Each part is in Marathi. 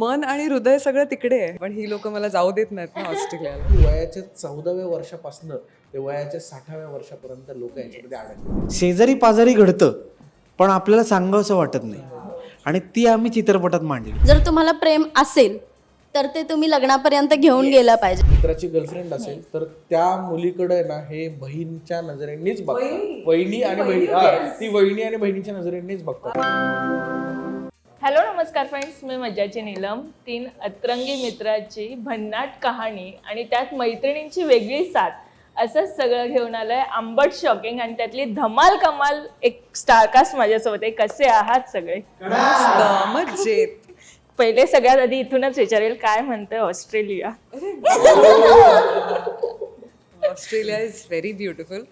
मन आणि हृदय सगळं तिकडे आहे. पण ही लोक मला जाऊ देत नाहीत ना ऑस्ट्रेलियाला. वयाच्या चौदाव्या वर्षापासून ते वयाच्या साठाव्या वर्षापर्यंत लोक याच्यामध्ये अडकले शेजारी पाजारी घडतं पण आपल्याला सांगावं असं वाटत नाही. आणि ती आम्ही चित्रपटात मांडली. जर तुम्हाला प्रेम असेल तर ते तुम्ही लग्नापर्यंत घेऊन गेला पाहिजे. मित्राची गर्लफ्रेंड असेल तर त्या मुलीकडे ना हे बहीणच्या नजरेनेच बघतात. वहिनी. आणि बहिणी. हा, ती वहिनी आणि बहिणीच्या नजरेनेच बघतात. हॅलो नमस्कार फ्रेंड्स मी मज्जाची नीलम. तीन अतरंगी मित्राची भन्नाट कहाणी आणि त्यात मैत्रिणींची वेगळी साथ. असंच सगळं घेऊन आलंय आंबट शॉकिंग आणि त्यातली धमाल कमाल एक स्टारकास्ट माझ्यासोबत आहे. कसे आहात सगळे? मजेत. पहिले सगळ्यात आधी इथूनच विचारेल काय म्हणतंय Australia? Australia is very beautiful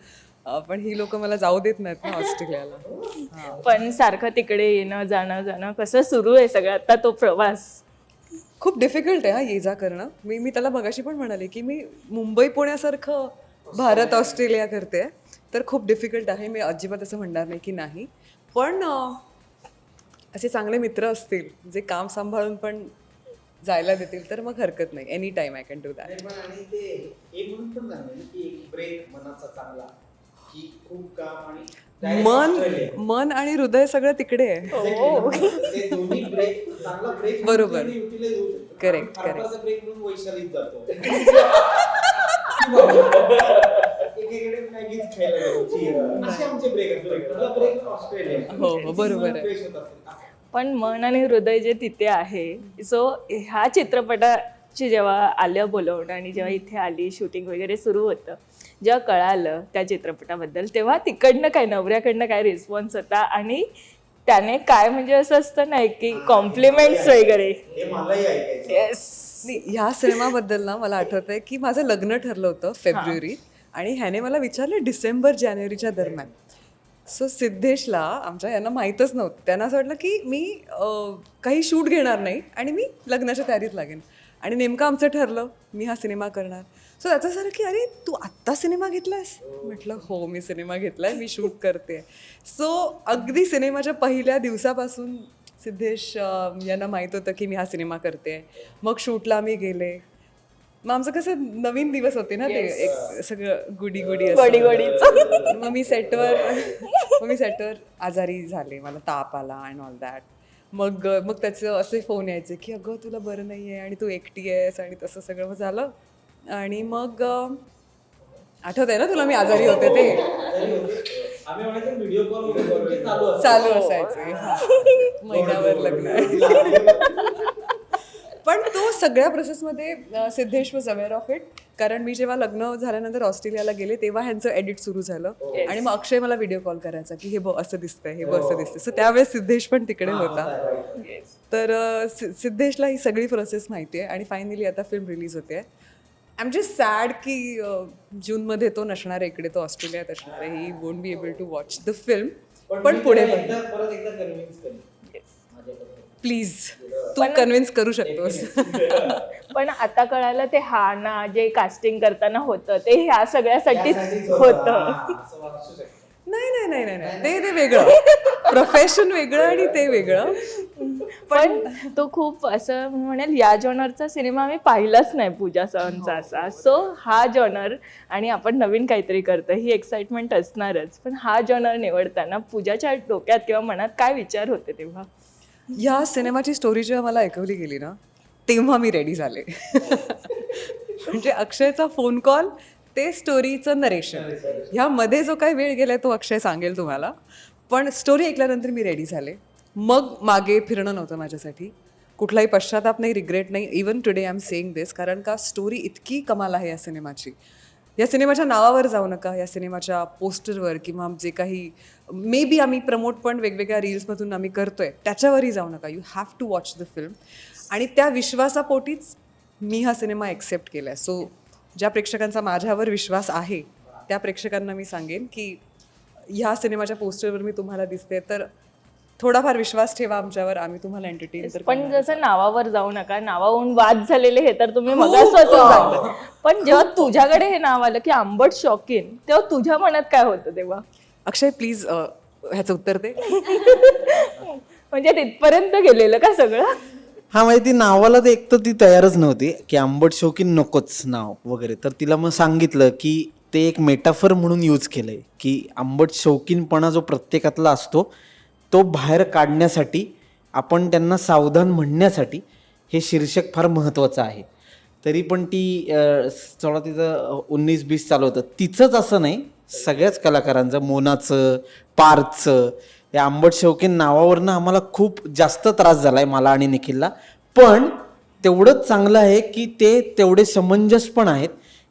पण ही लोक मला जाऊ देत नाहीत ना ऑस्ट्रेलियाला. पण सारखं तिकडे येणं जाणं जाणं कसं सुरू आहे सगळं? आता तो प्रवास. खूप डिफिकल्ट आहे हा ये जा करणं. मी मी त्याला मगाशी पण म्हणाले की मी मुंबई पुण्यासारखं भारत ऑस्ट्रेलिया करते. तर खूप डिफिकल्ट आहे. मी अजिबात असं म्हणणार नाही की नाही. पण अं, असे चांगले मित्र असतील जे काम सांभाळून पण जायला देतील तर मग हरकत नाही. Any time I can do that पण आणि ते म्हणून पण झालं ना की एक ब्रेक मनाचा चांगला. की खूप काम आणि direct मन. मन आणि हृदय सगळं तिकडे आहे Exactly ना. ते दोन्ही ब्रेक चांगला ब्रेक बरोबर. युटिलाइज होऊ शकतो Correct, हरभऱ्याचा ब्रेक म्हणून वैशालीत जातो एकीकडे मॅगीच खायला गेलो. असे आमचे ब्रेक असतात ब्रेक ऑस्ट्रेलिया हो, हो, बरोबर आहे. Fresh होत असतात. पण मन आणि हृदय जे तिथे आहे सो ह्या चित्रपटाची जेव्हा आलं बोलवणं आणि जेव्हा इथे आली शूटिंग वगैरे सुरू होतं जेव्हा कळालं त्या चित्रपटाबद्दल तेव्हा तिकडनं काय नवऱ्याकडनं काय रिस्पॉन्स होता आणि त्याने काय म्हणजे असं असतं ना की कॉम्प्लिमेंट्स वगैरे. हे मलाही ऐकायचं येस नाही ह्या सिनेमाबद्दल ना मला आठवत आहे की माझं लग्न ठरलं होतं फेब्रुवारी आणि ह्याने मला विचारलं डिसेंबर जानेवारीच्या दरम्यान. सो सिद्धेशला आमच्या यांना माहीतच नव्हतं. त्यांना असं वाटलं की मी काही शूट घेणार नाही आणि मी लग्नाच्या तयारीत लागेन. आणि नेमकं आमचं ठरलं मी हा सिनेमा करणार. सो त्याचं झालं की अरे तू आत्ता सिनेमा घेतलायस? म्हटलं हो मी सिनेमा घेतलाय मी शूट करते. सो अगदी सिनेमाच्या पहिल्या दिवसापासून सिद्धेश यांना माहीत होतं की मी हा सिनेमा करते. मग शूटला मी गेले. मग आमचं कसं नवीन दिवस होते ना ते एक सगळं गुडी गुडी. गोडी. मग मी सेटवर मग मी सेटवर आजारी झाले. मला ताप आला अँड ऑल दॅट मग मग त्याचं असे फोन यायचे की अगं तुला बरं नाही आहे आणि तू एकटी आहेस आणि तसं सगळं. मग झालं. आणि मग आठवत आहे ना तुला मी आजारी होते ते? चालू असायचे. हा. महिन्यावर लग्न. आहे. पण तो सगळ्या प्रोसेसमध्ये Siddhesh was aware of it कारण मी जेव्हा लग्न झाल्यानंतर ऑस्ट्रेलियाला गेले तेव्हा ह्यांचं एडिट सुरू झालं. आणि मग अक्षय मला व्हिडिओ कॉल करायचा की हे बघ असं दिसतंय हे बघ असं दिसतंय. सो त्यावेळेस सिद्धेश पण तिकडे होता. तर सिद्धेशला ही सगळी प्रोसेस माहिती आहे आणि फायनली आता फिल्म रिलीज होते एम जस्ट सॅड की जूनमध्ये तो नसणार आहे इकडे तो ऑस्ट्रेलियात असणार आहे. He won't be able to watch the film पण पुढे. प्लीज तू कन्व्हिन्स करू शकतोस. पण आता कळालं ते हा ना जे कास्टिंग करताना होतं ते ह्या सगळ्यासाठीच होतं. हा. नाही नाही नाही नाही. नाही ते ते वेगळं. प्रोफेशन वेगळं आणि ते वेगळं. पण तो खूप असं म्हणेल या जॉनरचा सिनेमा मी पाहिलाच नाही पूजा सहनचा असा. सो हा जॉनर आणि आपण नवीन काहीतरी करतो ही एक्साइटमेंट असणारच. पण हा जॉनर निवडताना पूजाच्या डोक्यात किंवा मनात काय विचार होते तेव्हा? ह्या सिनेमाची स्टोरी जेव्हा मला ऐकवली गेली ना तेव्हा मी रेडी झाले. म्हणजे अक्षयचा फोन कॉल ते स्टोरीचं नरेशन ह्यामध्ये जो काही वेळ गेलाय तो अक्षय सांगेल तुम्हाला. पण स्टोरी ऐकल्यानंतर मी रेडी झाले. मग मागे फिरणं नव्हतं माझ्यासाठी. कुठलाही पश्चाताप नाही रिग्रेट नाही. Even today I am saying this कारण का स्टोरी इतकी कमाल आहे या सिनेमाची. या सिनेमाच्या नावावर जाऊ नका. या सिनेमाच्या पोस्टरवर किंवा जे काही मे बी आम्ही प्रमोट पण वेगवेगळ्या रील्समधून आम्ही करतोय. त्याच्यावरही जाऊ नका. You have to watch the film आणि त्या विश्वासापोटीच मी हा सिनेमा एक्सेप्ट केला आहे सो ज्या प्रेक्षकांचा माझ्यावर विश्वास आहे त्या प्रेक्षकांना मी सांगेन की ह्या सिनेमाच्या पोस्टरवर मी तुम्हाला दिसते तर थोडाफार विश्वास ठेवा आमच्यावर आम्ही तुम्हाला एंटरटेन पण जसं नावावर जाऊ नका नावाहून वाद झालेले हे तर तुम्ही सांगता. पण जेव्हा तुझ्याकडे हे नाव आलं की आंबट शॉकीन तेव्हा तुझ्या मनात काय होतं तेव्हा? अक्षय प्लीज ह्याचं उत्तर दे. म्हणजे तिथपर्यंत गेलेलं का सगळं? हा म्हणजे ती नावाला तर एक तर ती तयारच नव्हती की आंबट शौकीन नकोच नाव वगैरे. तर तिला मग सांगितलं की ते एक मेटाफर म्हणून यूज केलंय की आंबट शौकीनपणा जो प्रत्येकातला असतो तो बाहेर काढण्यासाठी आपण त्यांना सावधान म्हणण्यासाठी हे शीर्षक फार महत्त्वाचं आहे. तरी पण ती थोडा तिचं उन्नीस बीस चालू होतं. तिचंच असं नाही सगळ्याच कलाकारांचं मोनाचं पारचं या आंबट शौकीन नावावरनं आम्हाला खूप जास्त त्रास झाला आहे मला आणि निखिलला. पण तेवढंच चांगलं आहे की ते तेवढे समंजस पण आहेत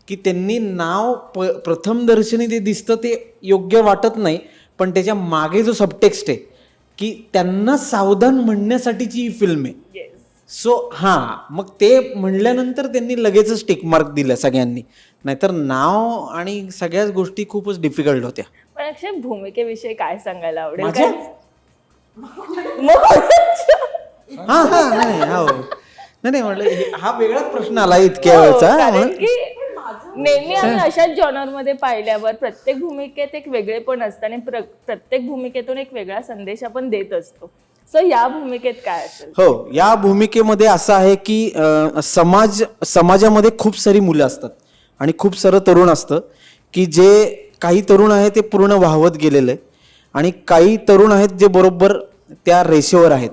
की त्यांनी नाव प प्रथम दर्शनी ते दिसतं ते योग्य वाटत नाही. पण त्याच्यामागे जो सबटेक्स्ट आहे की त्यांना सावधान म्हणण्यासाठीची ही फिल्म आहे. सो हां मग ते म्हणल्यानंतर त्यांनी लगेचच टिक मार्क दिलं सगळ्यांनी. नाहीतर नाव आणि सगळ्याच गोष्टी खूपच डिफिकल्ट होत्या. पण अक्षय भूमिकेविषयी काय सांगायला आवडेल? माझ्या? हां हां नाही हो. नाही नाही म्हटलं हे- हा वेगळाच प्रश्न आला इतक्या वेळचा हो, कारण की नेहमी आम्ही अशाच जॉनरमध्ये पाहिल्यावर प्रत्येक भूमिकेत एक वेगळेपण असतं आणि प्र- प्रत्येक भूमिकेतून एक वेगळा संदेश आपण देत असतो. सो या भूमिकेत काय असेल? हो या भूमिकेमध्ये असं आहे की अं, समाज समाजामध्ये खूप सारी मुलं असतात आणि खूप सारं तरुण असतं की जे काही तरुण आहे ते पूर्ण वाहवत गेलेलं आहे आणि काही तरुण आहेत जे बरोबर त्या रेषेवर आहेत.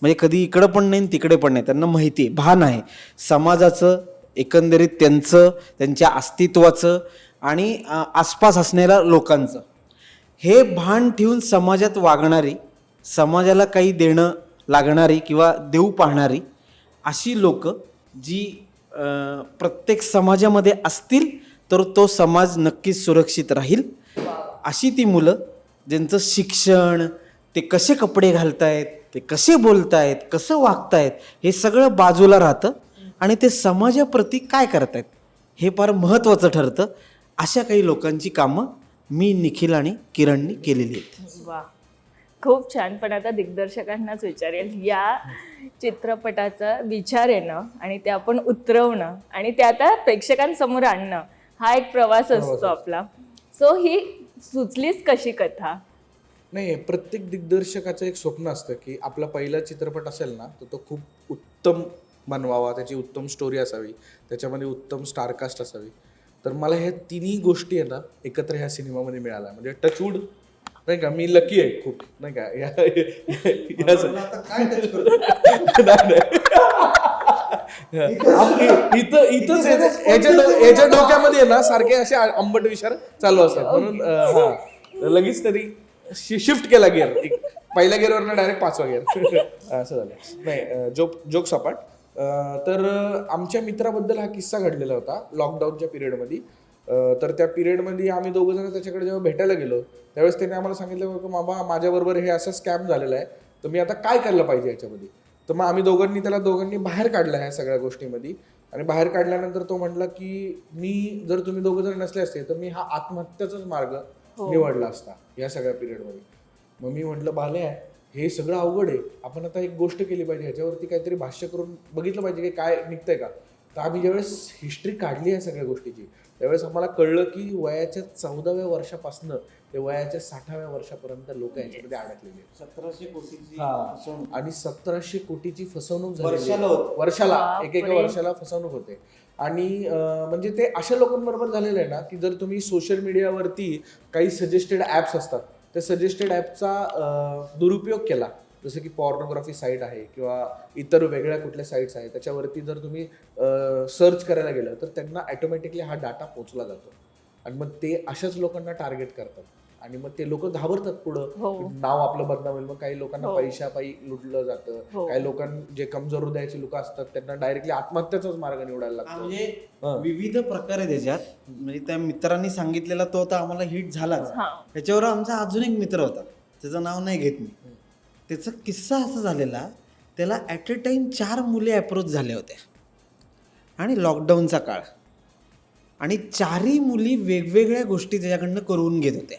म्हणजे कधी इकडं पण नाही आणि तिकडे पण नाही. त्यांना माहिती आहे. भान आहे. समाजाचं एकंदरीत त्यांचं त्यांच्या अस्तित्वाचं आणि आसपास असणाऱ्या लोकांचं. हे भान ठेवून समाजात वागणारी समाजाला काही देणं लागणारी किंवा देऊ पाहणारी अशी लोक जी प्रत्येक समाजामध्ये असतील तर तो समाज नक्कीच सुरक्षित राहील. अशी ती मुलं ज्यांचं शिक्षण ते कसे कपडे घालतायत ते कसे बोलतायत कसं वागतायत हे सगळं बाजूला राहतं. आणि ते समाजाप्रती काय करतायत हे फार महत्त्वाचं ठरतं. अशा काही लोकांची कामं मी निखिल आणि किरणनी केलेली आहेत. वा. खूप छान. पण आता दिग्दर्शकांनाच विचारेल या चित्रपटाचा विचार येणं आणि ते आपण उतरवणं आणि ते आता प्रेक्षकांसमोर आणणं हा एक प्रवास असतो आपला. सो ही सुचलीच कशी कथा? नाही प्रत्येक दिग्दर्शकाचं एक स्वप्न असतं की आपला पहिला चित्रपट असेल ना तर तो खूप उत्तम बनवावा त्याची उत्तम स्टोरी असावी त्याच्यामध्ये उत्तम स्टारकास्ट असावी. तर मला ह्या तिन्ही गोष्टी आहे ना एकत्र ह्या सिनेमामध्ये मिळाल्या. म्हणजे टचवूड नाही का? मी लकी आहे खूप नाही का? या- इथं इथंच याच्या- डोक्यामध्ये ना सारखे असे आंबट विचार चालू असतात. म्हणून हा. लगेच तरी शिफ्ट केला गिअर पहिल्या गिअरवरनं डायरेक्ट पाचवा गिअर असं झालं. नाही जोक जोक सपाट तर आमच्या मित्राबद्दल हा किस्सा घडलेला होता लॉकडाऊनच्या पिरियडमध्ये तर त्या पिरियडमध्ये आम्ही दोघं जण त्याच्याकडे जेव्हा भेटायला गेलो त्यावेळेस त्याने आम्हाला सांगितलं की मामा माझ्याबरोबर हे असं स्कॅम झालेलं आहे. तर मी आता काय करायला पाहिजे याच्यामध्ये? तर मग आम्ही दोघांनी त्याला दोघांनी बाहेर काढलं ह्या सगळ्या गोष्टीमध्ये. आणि बाहेर काढल्यानंतर तो म्हटला की मी जर तुम्ही दोघं जण नसले असते तर मी हा आत्महत्याचाच मार्ग निवडला असता या सगळ्या पिरियडमध्ये. मग मी म्हटलं बाल्या हे सगळं अवघड आहे. आपण आता एक गोष्ट केली पाहिजे ह्याच्यावरती काहीतरी भाष्य करून बघितलं पाहिजे की काय निघतंय का? तर आम्ही ज्यावेळेस हिस्ट्री काढली आहे सगळ्या गोष्टीची त्यावेळेस आम्हाला कळलं की वयाच्या चौदाव्या वर्षापासनं ते वयाच्या साठाव्या वर्षापर्यंत लोक याच्यामध्ये अडकलेले आहेत सतराशे कोटीची हा. आणि सतराशे कोटीची फसवणूक झालेली वर्षाला. होते. वर्षाला एक एका बापरे. वर्षाला फसवणूक होते आणि अं, म्हणजे ते अशा लोकांबरोबर झालेलं आहे ना की जर तुम्ही सोशल मीडियावरती काही सजेस्टेड ॲप्स असतात त्या सजेस्टेड ॲपचा दुरुपयोग केला जसं की पॉर्नोग्राफी साईट आहे किंवा इतर वेगळ्या कुठल्या साईट्स आहेत त्याच्यावरती जर तुम्ही सर्च करायला गेलं तर त्यांना ॲटोमॅटिकली हा डाटा पोचला जातो आणि मग ते अशाच लोकांना टार्गेट करतात आणि मग ते लोक घाबरतात हो. पुढं नाव आपलं बदनाम होईल. मग काही लोकांना हो. पैशापायी लुटलं जातं. हो. काही लोकां जे कमजोर हृदयाचे लोक असतात त्यांना डायरेक्टली आत्महत्याचाच मार्ग निवडायला लागतो. म्हणजे हा. विविध प्रकार आहे त्याच्यात म्हणजे त्या मित्रांनी सांगितलेला तो आता आम्हाला हिट झालाच. हा. त्याच्यावर आमचा अजून एक मित्र होता. त्याचं नाव नाही घेत मी. त्याचा किस्सा असा झालेला त्याला ॲट अ टाइम चार मुले अप्रोच झाल्या होत्या. आणि लॉकडाऊनचा काळ. आणि चारही मुली वेगवेगळ्या गोष्टी त्याच्याकडनं करून घेत होत्या.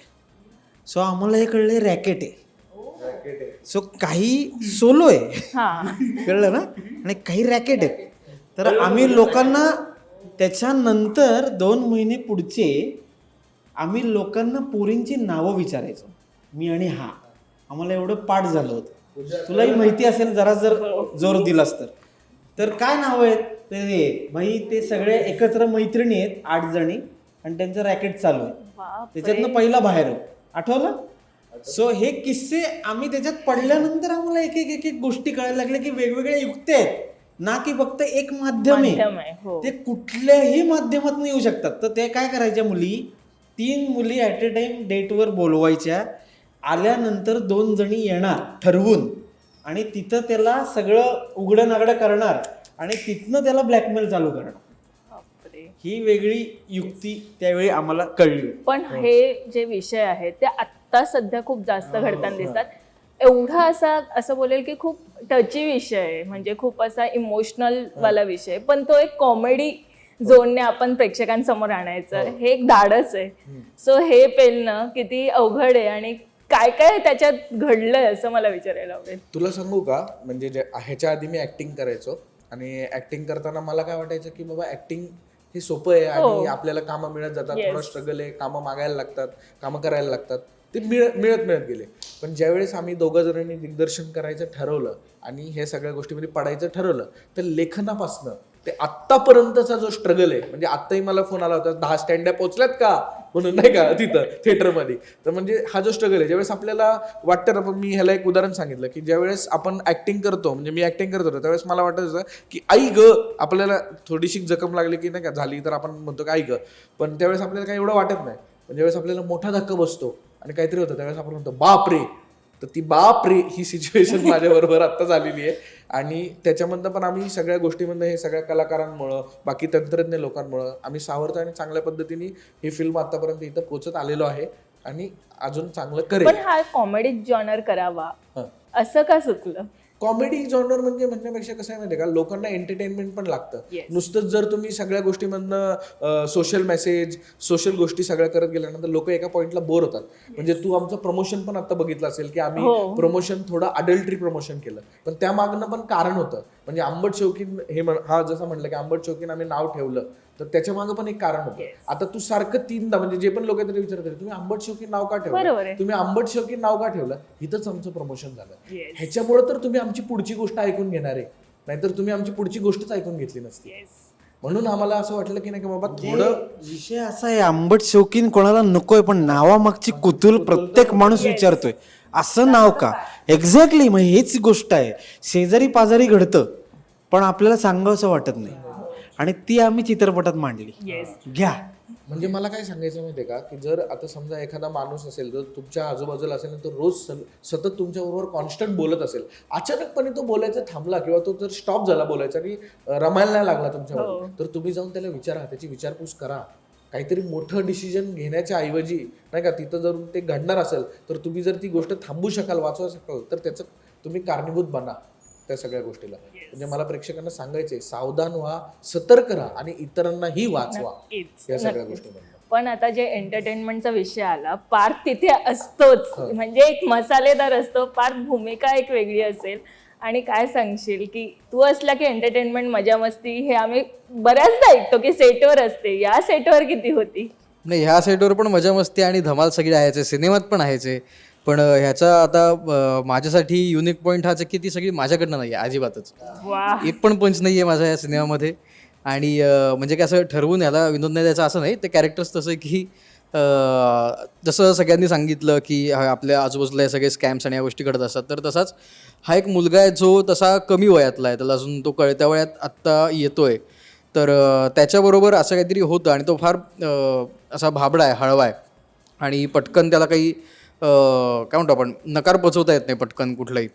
सो आम्हाला हे कळलं रॅकेट आहे. सो काही सोलो आहे. हा. कळलं ना? आणि काही रॅकेट आहेत. तर आम्ही लोकांना त्याच्यानंतर दोन महिने पुढचे आम्ही लोकांना पोरींची नावं विचारायचो. मी आणि हा. आम्हाला एवढं पाठ झालं होतं. तुलाही माहिती असेल जरा जर जोर दिलास तर. तर काय नाव आहेत? ते भाई ते सगळे एकत्र मैत्रिणी आहेत आठ जणी. आणि त्यांचं रॅकेट चालू आहे. बापरे. त्याच्यातनं पहिला बाहेर आहे. आठवलं? सो हे किस्से आम्ही त्याच्यात पडल्यानंतर आम्हाला एक एक एक एक गोष्टी कळायला लागल्या की वेगवेगळ्या युक्ती आहेत. ना की फक्त एक माध्यम आहे, हो. ते कुठल्याही माध्यमातून येऊ शकतात. तर ते काय करायच्या मुली? तीन मुली ॲट अ टाइम डेटवर बोलवायच्या. आल्यानंतर दोन जणी येणार ठरवून. आणि तिथं त्याला सगळं उघडं नागडं करणार. आणि तिथनं त्याला ब्लॅकमेल चालू करणार. ही वेगळी युक्ती त्यावेळी आम्हाला कळली. पण हे. जे विषय आहेत ते आत्ता सध्या खूप जास्त घडताना दिसतात. एवढा असा असं बोलेल की खूप टची विषय आहे. म्हणजे खूप असा इमोशनल वाला विषय पण तो एक कॉमेडी झोनने आपण प्रेक्षकांसमोर आणायचं हे. एक धाडस आहे. सो हे पेलणं किती अवघड आहे आणि काय काय त्याच्यात घडलंय असं मला विचारायला आवडेल. तुला सांगू का? म्हणजे ह्याच्या आधी मी ऍक्टिंग करायचो. आणि ऍक्टिंग करताना मला काय वाटायचं की बाबा ऍक्टिंग हे सोपं आहे आणि हो. आपल्याला कामं मिळत जातात. थोडं स्ट्रगल आहे कामं मागायला लागतात कामं करायला लागतात ते मिळत मिळत मिळत गेले पण ज्यावेळेस आम्ही दोघं जणांनी दिग्दर्शन करायचं ठरवलं आणि हे सगळ्या गोष्टीमध्ये पडायचं ठरवलं तर लेखनापासनं ते आत्तापर्यंतचा जो स्ट्रगल आहे म्हणजे आत्ताही मला फोन आला होता दहा स्टँड्या पोहोचल्यात का म्हणून नाही का तिथं थिएटरमध्ये तर म्हणजे हा जो स्ट्रगल आहे ज्यावेळेस आपल्याला वाटतं ना मी ह्याला एक उदाहरण सांगितलं की ज्यावेळेस आपण ऍक्टिंग करतो म्हणजे मी ऍक्टिंग करत होतो त्यावेळेस मला वाटत होतं की आई ग आपल्याला थोडीशी जखम लागली की नाही का झाली तर आपण म्हणतो की आई ग. पण त्यावेळेस आपल्याला काही एवढं वाटत नाही. पण ज्यावेळेस आपल्याला मोठा धक्का बसतो आणि काहीतरी होतं त्यावेळेस आपण म्हणतो बाप रे तर ती बाप रे ही सिच्युएशन माझ्याबरोबर आत्ता झालेली आहे. आणि त्याच्यामधनं पण आम्ही सगळ्या गोष्टीमधनं हे सगळ्या कलाकारांमुळं बाकी तंत्रज्ञ लोकांमुळं आम्ही सावरत आणि चांगल्या पद्धतीने ही फिल्म आतापर्यंत इथं पोचत आलेलो आहे आणि अजून चांगलं पण करेल हा कॉमेडी जॉनर करावा. असं का सुचलं? कॉमेडी जॉनर म्हणजे म्हणण्यापेक्षा कसं आहे माहिती का? लोकांना एंटरटेनमेंट पण लागतं. नुसतंच जर तुम्ही सगळ्या गोष्टीमधनं सोशल मेसेज सोशल गोष्टी सगळ्या करत गेल्यानंतर लोक एका पॉइंटला बोर होतात. म्हणजे तू आमचं प्रमोशन पण आता बघितलं असेल की आम्ही हो. प्रमोशन थोडं अडल्ट्री प्रमोशन केलं. पण त्या मागनं पण कारण होतं. म्हणजे आंबट शौकीन हे हा जसं म्हटलं की आंबट शौकीन आम्ही नाव ठेवलं. तर त्याच्या मागं पण एक कारण होतं. आता तू सारखं तीनदा म्हणजे जे पण लोक तरी विचारतात तुम्ही आंबट शौकीन नाव का बरोबर ठेवलं आहे. तुम्ही आंबट शौकीन नाव का ठेवलं? इथंच आमचं प्रमोशन झालं. Yes. ह्याच्यामुळे तर तुम्ही आमची पुढची गोष्ट ऐकून घेणार आहे. नाहीतर तुम्ही आमची पुढची गोष्टच ऐकून घेतली नसती. म्हणून आम्हाला असं वाटलं की नाही का बाबा थोडं विषय असा आहे आंबट शौकीन कोणाला नकोय पण नावामागची कुतूल प्रत्येक माणूस विचारतोय. असं नाव का? एक्झॅक्टली मग हेच गोष्ट आहे. शेजारी पाजारी घडतं पण आपल्याला सांगावंसं वाटत नाही. आणि ती आम्ही चित्रपटात मांडली. घ्या. म्हणजे मला काय सांगायचं माहितीये का? की जर आता समजा एखादा माणूस असेल जर तुमच्या आजूबाजूला असेल ना तो रोज सतत तुमच्या बरोबर कॉन्स्टंट बोलत असेल अचानकपणे तो बोलायचा थांबला किंवा तो जर स्टॉप झाला बोलायचा आणि रमायला नाही लागला तुमच्यावर तर तुम्ही जाऊन त्याला विचारा त्याची विचारपूस करा. काहीतरी मोठं डिसिजन घेण्याच्या ऐवजी नाही का तिथं जर ते घडणार असेल तर तुम्ही जर ती गोष्ट थांबू शकाल वाचवू शकाल तर त्याचं तुम्ही कारणीभूत बना. त्या सगळ्या गोष्टीला. म्हणजे मला प्रेक्षकांना सांगायचंय सावधान व्हा सतर्क राहा आणि इतरांनाही वाचवा. या सगळ्या. गोष्टी पण आता जे एंटरटेनमेंटचा विषय आला पार्थ तिथे असतोच. म्हणजे एक मसालेदार असतो. पार्थ भूमिका एक वेगळी असेल. आणि काय सांगशील की तू असला की एंटरटेनमेंट मजा मस्ती हे आम्ही बऱ्याचदा ऐकतो की सेटवर असते. या सेटवर किती होती? नाही ह्या साईडवर पण मजा मस्ती आणि धमाल सगळे आहेचे सिनेमात पण आहेचे पण ह्याचा आता माझ्यासाठी युनिक पॉईंट हाच की ती सगळी माझ्याकडनं नाही आहे अजिबातच एक पण पंच नाही आहे माझ्या या सिनेमामध्ये. आणि म्हणजे काय असं ठरवून याला विनोद नाही द्यायचा असं नाही ते कॅरेक्टर्स तसं की जसं सगळ्यांनी सांगितलं की आपल्या आजूबाजूला हे सगळे स्कॅम्स आणि या गोष्टी घडत असतात तर तसाच हा एक मुलगा आहे जो तसा कमी वयातला आहे त्याला अजून तो कळत्या वयात आत्ता येतोय. तर त्याच्याबरोबर असं काहीतरी होतं आणि तो फार असा भाबडा आहे हळवा आहे. आणि पटकन त्याला काही काय म्हणतो आपण नकार पचवता येत नाही पटकन कुठलाही.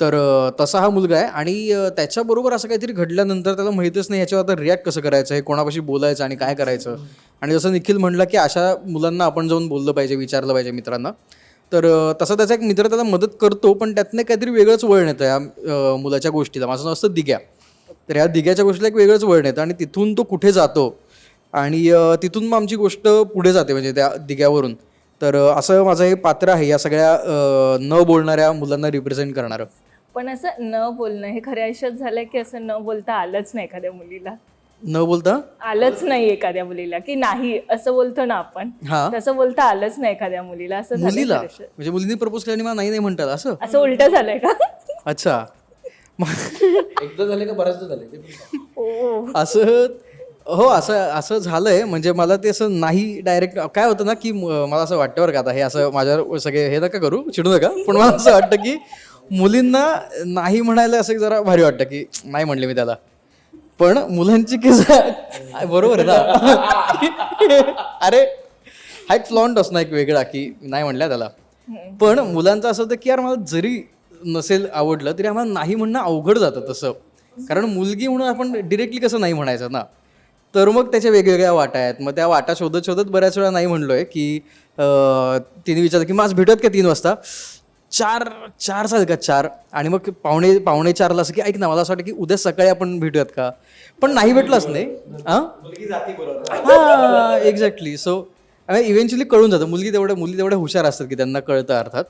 तर तसा हा मुलगा आहे आणि त्याच्याबरोबर असं काहीतरी घडल्यानंतर त्याला माहीतच नाही ह्याच्यावर आता रिॲक्ट कसं करायचं हे कोणापाशी बोलायचं आणि काय करायचं. आणि जसं निखिल म्हणलं की अशा मुलांना आपण जाऊन बोललं पाहिजे विचारलं पाहिजे मित्रांना. तर तसा त्याचा एक मित्र त्याला मदत करतो पण त्यातनं काहीतरी वेगळंच वळण येतं या मुलाच्या गोष्टीला. माझं नाव असतं दिग्या. तर ह्या दिग्याच्या गोष्टीला एक वेगळंच वळण येतं आणि तिथून तो कुठे जातो आणि तिथून मग आमची गोष्ट पुढे जाते म्हणजे त्या दिग्यावरून. तर असं माझं हे पात्र आहे या सगळ्या न बोलणाऱ्या मुलांना रिप्रेझेंट करणारं. पण असं न बोलणं हे खऱ्या आयुष्यात झालंय की असं न बोलता आलंच नाही एखाद्या मुलीला? न बोलता? आलंच नाही एखाद्या मुलीला की नाही असं बोलतो ना आपण. हा. तसं बोलता आलंच नाही एखाद्या मुलीला असं झालंय मुलीला. म्हणजे मुलींनी प्रपोज केल्याने मला नाही नाही म्हणतात असं? असं उलट झालंय का? अच्छा. मग एकदा झाले का बऱ्याचदा झाले? ते पण सांग. हो असं हो असं असं झालंय. म्हणजे मला ते असं नाही डायरेक्ट काय होतं ना की मला असं वाटतं बरं का आता हे असं माझ्यावर सगळे हे नका करू चिडू नका. पण मला असं वाटतं की मुलींना नाही म्हणायला असं जरा भारी वाटतं की नाही म्हणले मी त्याला. पण मुलांची केस बरोबर आहे ना? अरे हा एक फ्लॉन्ट असणार एक वेगळा की नाही म्हणल्या त्याला. पण मुलांचं असं होतं की यार मला जरी नसेल आवडलं तरी आम्हाला नाही म्हणणं अवघड जातं तसं. कारण मुलगी म्हणून आपण डिरेक्टली कसं नाही म्हणायचं ना? तर मग त्याच्या वेगवेगळ्या वाटा आहेत. मग त्या वाटा शोधत शोधत बऱ्याच वेळा नाही म्हणलोय की तिने विचारलं की माझ भेटत का तीन वाजता? चार चार चालेल का चार? आणि मग पावणे पावणे चारला असं की ऐक ना मला असं वाटतं की उद्या सकाळी आपण भेटूयात का? पण नाही भेटलंच नाही. हां हा एक्झॅक्टली सो इव्हेंच्युअली कळून जातं. मुलगी तेवढ्या मुली तेवढ्या हुशार असतात की त्यांना कळतं अर्थात.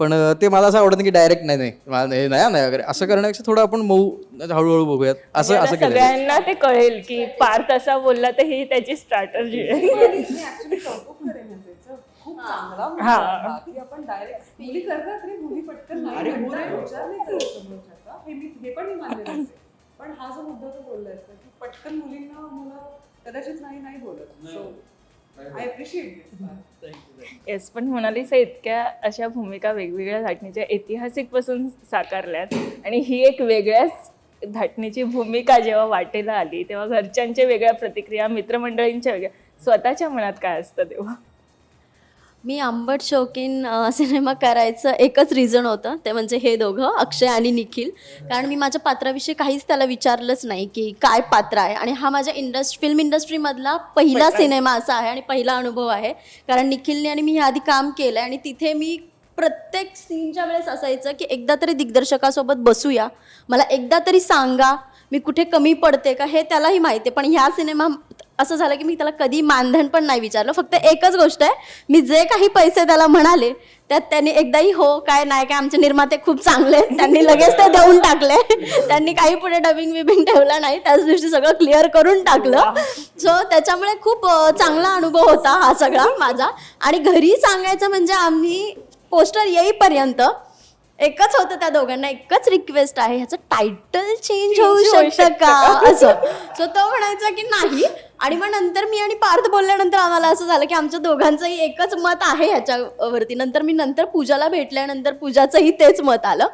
पण ते मला असं आवडत नाही की डायरेक्ट नाही नाही. मला नाही नाही वगैरे असं करण्यापेक्षा थोडं आपण मऊ हळूहळू बघूयात. असं आता असं केलं सगळ्यांना ते कळेल की पार तसा बोलला तर ही त्याची स्ट्रॅटर्जी आहे. खूप चांगला मुलगा हा. होता, की आपण डायरेक्ट मुली करतात रे मुली पटकन नाही म्हणतात, विचार नाही करत समोरच्याचा. हे मी हे पण मी मान्य करते. पण हा जो मुद्दा तो बोललाय की पटकन मुलींना मुलं कदाचित नाही नाही बोलत. सो आय अप्रिशिएट येस पण म्हणालीस इतक्या अशा भूमिका वेगवेगळ्या धाटणीच्या ऐतिहासिकपासून साकारल्यात आणि ही एक वेगळ्याच धाटणीची भूमिका जेव्हा वाटेला आली तेव्हा घरच्यांच्या वेगळ्या प्रतिक्रिया मित्रमंडळींच्या वेगळ्या स्वतःच्या मनात काय असतं तेव्हा? मी आंबट शौकीन अ, सिनेमा करायचं एकच रिझन होतं. ते म्हणजे हे दोघं अक्षय आणि निखिल. कारण मी माझ्या पात्राविषयी काहीच त्याला विचारलंच नाही की काय पात्र आहे. आणि हा माझ्या इंडस्ट्री फिल्म इंडस्ट्रीमधला पहिला सिनेमा असा आहे आणि पहिला अनुभव आहे. कारण निखिलने आणि मी आधी काम केलं आहे आणि तिथे मी प्रत्येक सीनच्या वेळेस असायचं की एकदा तरी दिग्दर्शकासोबत बसूया. मला एकदा तरी सांगा मी कुठे कमी पडते का हे त्यालाही माहिती आहे. पण ह्या सिनेमा असं झालं की मी त्याला कधी मानधन पण नाही विचारलं. फक्त एकच गोष्ट आहे मी जे काही पैसे त्याला म्हणाले त्यात त्यांनी एकदाही हो काय नाही काय आमचे निर्माते खूप चांगले त्यांनी लगेच ते देऊन टाकले. त्यांनी काही पुढे डबिंग विबिंग ठेवला नाही त्याच दिवशी सगळं क्लिअर करून टाकलं. सो त्याच्यामुळे खूप चांगला अनुभव होता हा सगळा माझा. आणि घरी सांगायचं म्हणजे आम्ही पोस्टर येईपर्यंत एकच होतं त्या दोघांना एकच रिक्वेस्ट आहे ह्याचं टायटल चेंज होऊ शकतं का? असं. सो तो म्हणायचा की नाही आणि मग नंतर मी आणि पार्थ बोलल्यानंतर आम्हाला असं झालं की आमच्या दोघांचंही एकच मत आहे ह्याच्यावरती. नंतर मी नंतर पूजाला भेटल्यानंतर पूजाचंही तेच मत आलं.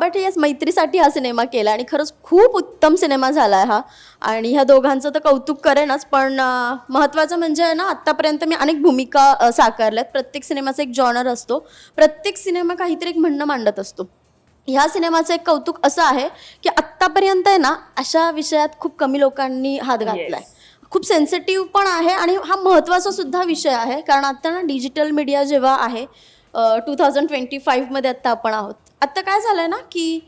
बट येस मैत्रीसाठी हा सिनेमा केला आणि खरंच खूप उत्तम सिनेमा झाला आहे हा. आणि ह्या दोघांचं तर कौतुक करेनच पण महत्त्वाचं म्हणजे ना आत्तापर्यंत मी अनेक भूमिका साकारल्यात. प्रत्येक सिनेमाचा एक जॉनर असतो. प्रत्येक सिनेमा काहीतरी एक म्हणणं मांडत असतो. ह्या सिनेमाचं एक कौतुक असं आहे की आत्तापर्यंत आहे ना अशा विषयात खूप कमी लोकांनी हात घातलाय. खूप सेन्सिटिव्ह पण आहे आणि हा महत्त्वाचा सुद्धा विषय आहे. कारण आता ना डिजिटल मीडिया जेव्हा आहे टू थाउजंड ट्वेंटी फाईव्हमध्ये आत्ता आपण आहोत. आत्ता काय झालं आहे ना की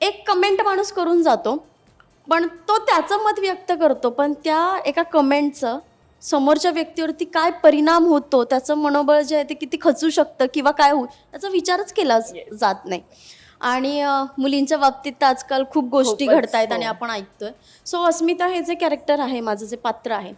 एक कमेंट माणूस करून जातो पण तो त्याचं मत व्यक्त करतो पण त्या एका कमेंटचं समोरच्या व्यक्तीवरती काय परिणाम होतो त्याचं मनोबळ जे आहे ते किती खचू शकतं किंवा काय होऊ याचा विचारच केला जात नाही. आणि मुलींच्या बाबतीत तर आजकाल खूप गोष्टी खूपच, घडतायत आणि हो. आपण ऐकतोय. सो अस्मिता हे जे कॅरेक्टर आहे माझं जे पात्र आहे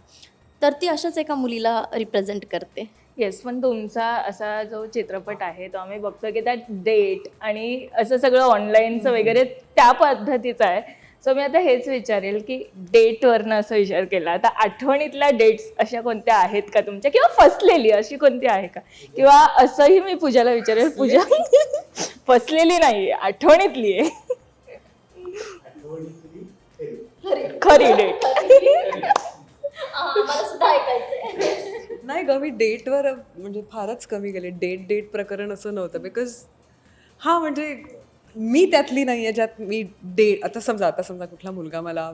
तर ती अशाच एका मुलीला रिप्रेझेंट करते. येस पण तुमचा असा जो चित्रपट आहे तो आम्ही बघतो की त्यात डेट आणि असं सगळं ऑनलाईनचं वगैरे त्या पद्धतीचं आहे. सो मी आता हेच विचारेल की डेटवरनं असं विचार केला. आता आठवणीतल्या डेट्स अशा कोणत्या आहेत का तुमच्या? किंवा फसलेली अशी कोणती आहे का? किंवा असंही मी पूजाला विचारेल पूजा? फसलेली नाही आठवणीतली आहे. खरी डेट नाही ग मी डेटवर म्हणजे फारच कमी गेले डेट डेट प्रकरण असं नव्हतं. बिकॉज हा म्हणजे मी त्यातली नाही आहे ज्यात मी डेट आता समजा आता समजा कुठला मुलगा मला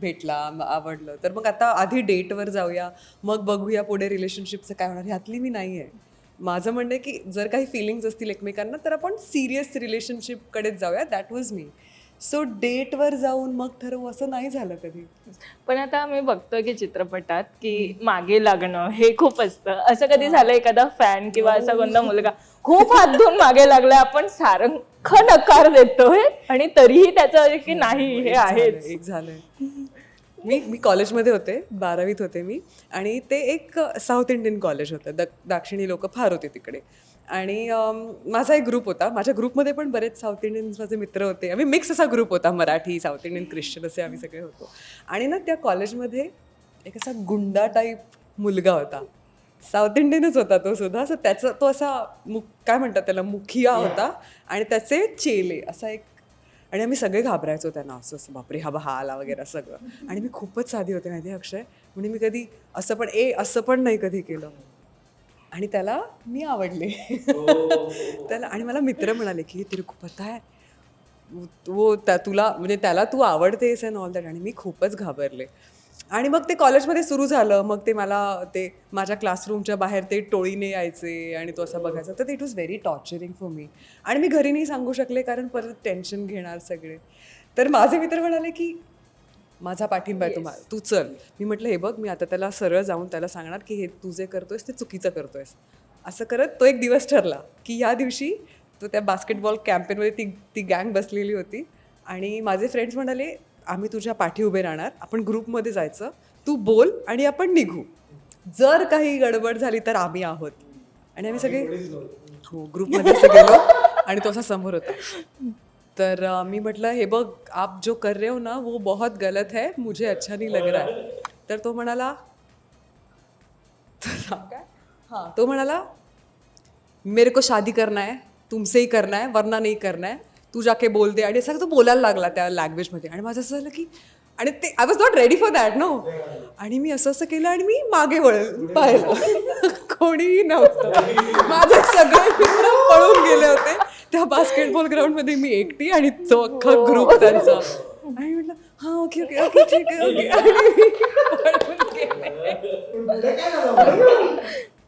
भेटला आवडलं तर मग आता आधी डेटवर जाऊया. मग बघूया पुढे रिलेशनशिपचं काय होणार. ह्यातली मी नाही आहे. माझं म्हणणं आहे की जर काही फिलिंग्स असतील एकमेकांना तर आपण सिरियस रिलेशनशिपकडेच जाऊया. दॅट वॉज मी सो डेटवर जाऊन मग ठरवू असं नाही झालं कधी. पण आता आम्ही बघतोय की चित्रपटात की मागे लागणं हे खूप असतं. असं कधी झालं एखादा फॅन किंवा असा कोणता मुलगा? खूप हात धुवून मागे लागलाय आपण सारखं नकार देतोय आणि तरीही त्याचं की नाही हे आहेच. झालंय. मी मी कॉलेजमध्ये होते बारावीत होते मी आणि ते एक साऊथ इंडियन कॉलेज होतं. द दाक्षिणी लोक फार होते तिकडे. आणि माझा एक ग्रुप होता. माझ्या ग्रुपमध्ये पण बरेच साऊथ इंडियन्स माझे मित्र होते. आम्ही मिक्स असा ग्रुप होता मराठी साऊथ इंडियन ख्रिश्चन असे आम्ही सगळे होतो. आणि ना त्या कॉलेजमध्ये एक असा गुंडा टाईप मुलगा होता. साऊथ इंडियनच होता तो सुद्धा. असं त्याचा तो असा मुख काय म्हणतात त्याला मुखिया होता. आणि त्याचे चेले असा एक आणि आम्ही सगळे घाबरायचो त्यांना असं असं बापरे हा बा हा आला वगैरे सगळं. आणि मी खूपच साधी होते माहिती अक्षय? म्हणजे मी कधी असं पण ए असं पण नाही कधी केलं. आणि त्याला मी आवडले. त्याला आणि मला मित्र म्हणाले की तिला खूप पता आहे वो त्या तुला म्हणजे त्याला तू आवडतेस अँड ऑल दॅट आणि मी खूपच घाबरले. आणि मग ते कॉलेजमध्ये सुरू झालं. मग ते मला ते माझ्या क्लासरूमच्या बाहेर ते टोळीने यायचे आणि तो असा बघायचा. तर it was very torturing for me आणि मी घरी नाही सांगू शकले कारण परत टेन्शन घेणार सगळे. तर माझे मित्र म्हणाले की माझा पाठिंबा आहे तुम्हाला तू चल. मी म्हटलं हे बघ मी आता त्याला सरळ जाऊन त्याला सांगणार की हे तू जे करतोयस ते चुकीचं करतोयस. असं करत तो एक दिवस ठरला की या दिवशी तो त्या बास्केटबॉल कॅम्पेनमध्ये ती ती गँग बसलेली होती. आणि माझे फ्रेंड्स म्हणाले आम्ही तुझ्या पाठी उभे राहणार आपण ग्रुपमध्ये जायचं. तू बोल आणि आपण निघू. जर काही गडबड झाली तर आम्ही आहोत. आणि आम्ही सगळे हो ग्रुपमध्ये असं गेलो आणि तो असा समोर होता. तर अ, मी म्हटलं हे बघ आप जो कर रहे हो ना वो बहुत गलत है मुझे अच्छा नहीं लग रहा है. तर तो म्हणाला काय? हां. तो म्हणाला मेरे को शादी करना है तुमसे ही करना है वरना नहीं करना है. तू जाके बोलते आणि असं तो बोलायला लागला त्या लँग्वेजमध्ये आणि माझं असं झालं की आणि ते I was not ready for that no आणि मी असं असं केलं आणि मी मागे वळ पाहिलं. कोणीही नव्हतं. माझे सगळे मित्र पळून गेले होते. त्या बास्केटबॉल ग्राउंडमध्ये मी एकटी आणि तो अख्खा ग्रुप त्यांचा. आणि म्हटलं हां ओके ओके ओके ठीक आहे ओके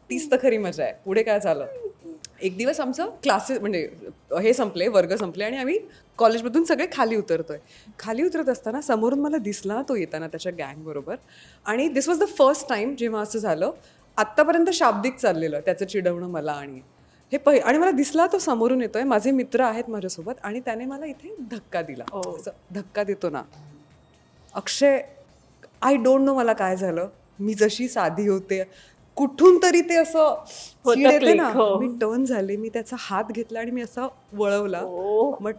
तीच तर खरी मजा आहे. पुढे काय झालं? एक दिवस आमचं क्लासेस म्हणजे हे संपले वर्ग संपले आणि आम्ही कॉलेजमधून सगळे खाली उतरतोय. खाली उतरत असताना समोरून मला दिसला तो येताना त्याच्या गँगबरोबर आणि this was the first time जेव्हा असं झालं आत्तापर्यंत शाब्दिक चाललेलं त्याचं चिडवणं मला आणि हे पहि आणि मला दिसला तो समोरून येतोय माझे मित्र आहेत माझ्यासोबत आणि त्याने मला इथे धक्का दिला. असं धक्का देतो ना. अक्षय आय डोंट नो मला काय झालं. मी जशी साधी होते कुठून तरी ते असं येते ना. मी टर्न झाले मी त्याचा हात घेतला आणि मी असा वळवला.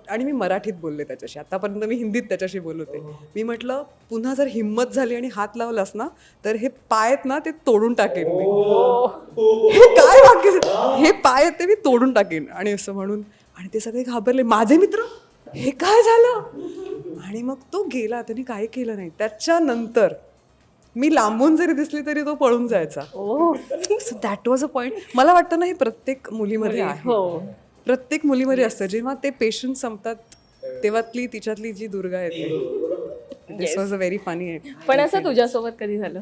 आणि मी मराठीत बोलले त्याच्याशी. आतापर्यंत मी हिंदीत त्याच्याशी बोलत होते. मी म्हटलं पुन्हा जर हिंमत झाली आणि हात लावलास ना तर हे पाय आहेत ना ते तोडून टाकेन मी. हे काय वाक्य हे पाय ते मी तोडून टाकेन. आणि असं म्हणून आणि ते सगळे घाबरले. माझे मित्र? हे काय झालं? आणि मग तो गेला. त्याने काही केलं नाही. त्याच्यानंतर मी लांबून जरी दिसली तरी तो पळून जायचा. So that was a point मला वाटतं ना हे प्रत्येक मुलीमध्ये आहे. प्रत्येक मुलीमध्ये असतं जेव्हा ते पेशन्स संपतात तेव्हातली तिच्यातली जी दुर्गा येते this was a very funny पण असं तुझ्यासोबत कधी झालं?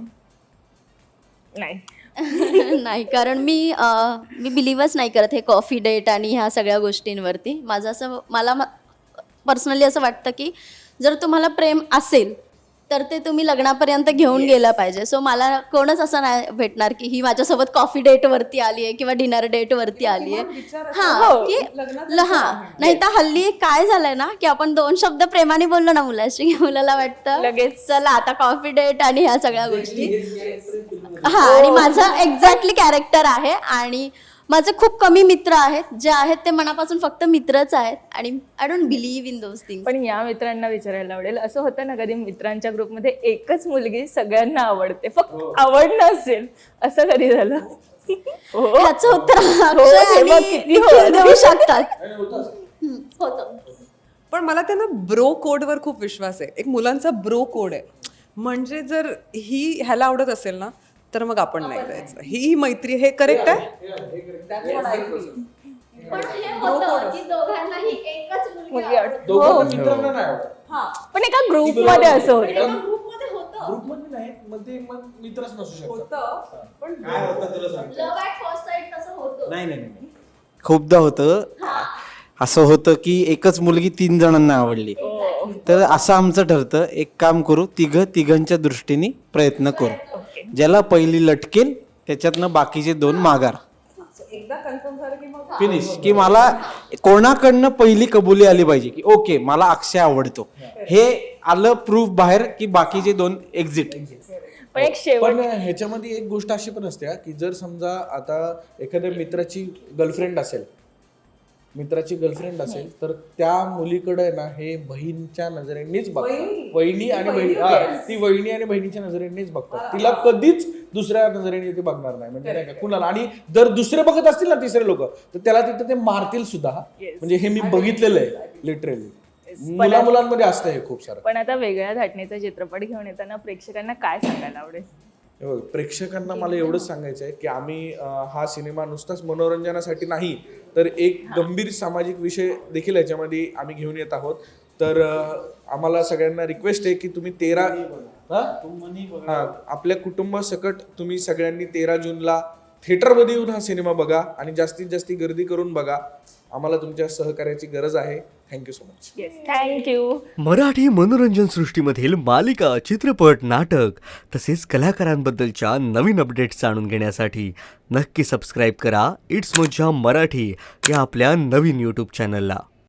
नाही. नाही कारण मी अं, मी बिलीव्हच नाही करत हे कॉफी डेट आणि ह्या सगळ्या गोष्टींवरती. माझं असं मला पर्सनली असं वाटतं की जर तुम्हाला प्रेम असेल तर ते तुम्ही लग्नापर्यंत घेऊन गेलं पाहिजे. सो मला कोणच असं नाही भेटणार की ही माझ्यासोबत कॉफी डेट वरती आली आहे किंवा डिनर डेट वरती आली आहे. हा की ल- हा नाही तर हल्ली काय झालंय ना की आपण दोन शब्द प्रेमाने बोललो ना मुलाशी मुलाला वाटतं लगेच. चला आता कॉफी डेट आणि ह्या सगळ्या गोष्टी. हा आणि माझं एक्झॅक्टली कॅरेक्टर आहे आणि माझे खूप कमी मित्र आहेत. जे आहेत ते मनापासून फक्त मित्रच आहेत. आणि I don't believe in those thing पण या मित्रांना विचारायला आवडेल. असं होतं ना कधी मित्रांच्या ग्रुपमध्ये एकच मुलगी सगळ्यांना आवडते. फक्त आवड नसेल. असं कधी झालं? हो ह्याचं उत्तर हो, अक्षय तेव्हा आणि किती निखिल होतं. देऊ शकतात. हम्म, होतं. पण मला त्यांना ब्रो कोडवर खूप विश्वास आहे. एक मुलांचा ब्रो कोड आहे. म्हणजे जर ही ह्याला आवडत असेल ना तर मग आपण नाही जायचं. ही ही मैत्री हे करेक्ट आहे? पण हे होतं की दोघांनाही एकच मुलगी मुलगी आवडते. दोघांना मित्रांना नाही आवडत. पण एका ग्रुपमध्ये असं होतं. ग्रुपमध्ये होतं. ग्रुपमध्ये नाही मग ते मग मित्रच नसू शकतात. काय होतं तुला सांगतो. लव्ह ॲट फर्स्ट साईट तसं होतं. नाही नाही नाही. खूपदा होतं. असं होतं की एकच मुलगी तीन जणांना आवडली. तर असं आमचं ठरतं. एक काम करू तिघ तिघांच्या दृष्टीने प्रयत्न करू. ज्याला पहिली लटकेल त्याच्यातनं बाकीचे दोन माघार. एकदा कन्फर्म झालं की मग फिनिश की मला कोणाकडनं पहिली कबुली आली पाहिजे? की ओके मला अक्षय आवडतो. हे आलं प्रूफ बाहेर की बाकीचे दोन एक्झिट पण एक शेवट पण ह्याच्यामध्ये एक गोष्ट अशी पण असते हा, की जर समजा आता एखाद्या मित्राची गर्लफ्रेंड असेल मित्राची गर्लफ्रेंड असेल तर त्या मुलीकडे ना हे बहीणच्या नजरेनेच बघतात. वहिनी आणि बहिणी ती वहिनी आणि बहिणीच्या नजरेनेच बघतात. तिला कधीच दुसऱ्या नजरेने ते बघणार नाही. म्हणजे नाही का कुणाला. आणि जर दुसरे बघत असतील ना तिसरे लोक तर त्याला तिथे ते मारतील सुद्धा. म्हणजे हे मी बघितलेलं आहे लिटरली मुला मुलांमध्ये असतं हे खूप सारं. पण आता वेगळ्या धाटणीचा चित्रपट घेऊन येताना प्रेक्षकांना काय सांगायला आवडेल? प्रेक्षकांना मला एवढंच सांगायचं आहे की आम्ही हा सिनेमा नुसताच मनोरंजनासाठी नाही तर एक गंभीर सामाजिक विषय देखील याच्यामध्ये आम्ही घेऊन येत आहोत. तर आम्हाला सगळ्यांना रिक्वेस्ट आहे की तुम्ही तेरा हा? हा आपल्या कुटुंबासकट तुम्ही सगळ्यांनी तेरा जूनला थिएटरमध्ये येऊन हा सिनेमा बघा आणि जास्तीत जास्त गर्दी करून बघा. आम्हाला तुमच्या सहकार्याची गरज आहे. Thank you so much yes thank you Marathi मनोरंजन सृष्टीमधील मालिका चित्रपट नाटक तसेच कलाकारांबद्दलच्या नवीन अपडेट्स जाणून घेण्यासाठी नक्की सबस्क्राईब करा. इट्स मज्जा मराठी या आपल्या नवीन यूट्यूब चॅनलला